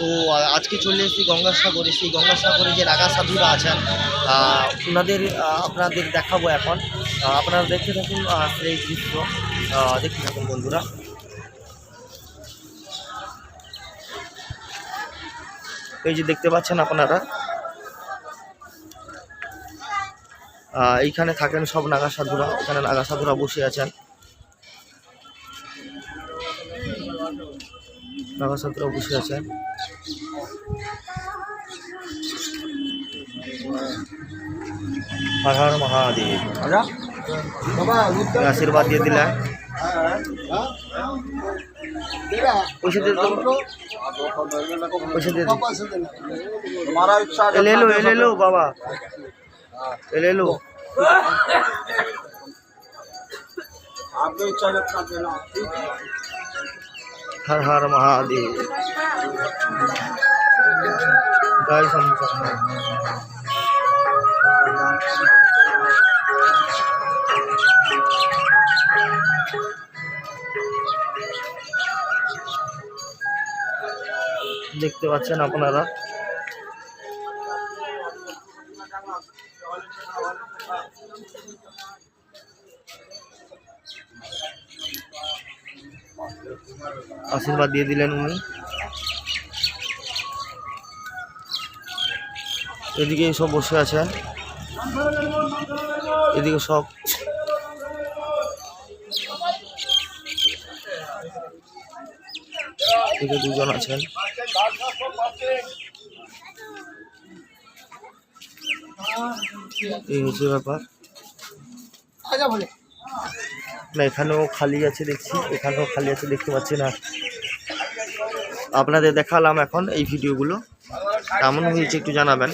তো আজকে চলে এসেছি গঙ্গাসাগরে। সেই গঙ্গাসাগরে যে নাগা সাধুরা আছেন ওনাদের আপনাদের দেখাবো এখন। আপনারা দেখতে থাকুন সেই দৃশ্য। দেখতে থাকুন, বন্ধুরা। এই যে দেখতে পাচ্ছেন আপনারা এইখানে থাকেন সব নাগা সাধুরা। এখানে নাগা সাধুরা বসে আছেন। নাগা সাধুরা বসে আছেন হর হর মহাদেব আশীর্বাদ দিয়ে দিলেন পয়সা দিয়ে দেবো পয়সা দিয়ে দিন हमारा इच्छा এ ले लो ए ले लो बाबा ए ले लो आपको इच्छा হর হর মহাদেব। জয় সংসার দেখতে পাচ্ছেন আপনারা? আশীর্বাদ দিয়ে দিলেন উনি। এদিকে সব বসে আছেন এদিকে সব এদিকে দুজন আছেন। এই হচ্ছে ব্যাপার। আচ্ছা, না, এখানেও খালি আছে দেখছি, এখানেও খালি আছে দেখতে পাচ্ছি না আপনাদের দেখালাম এখন এই ভিডিওগুলো। কেমন হয়েছে একটু জানাবেন।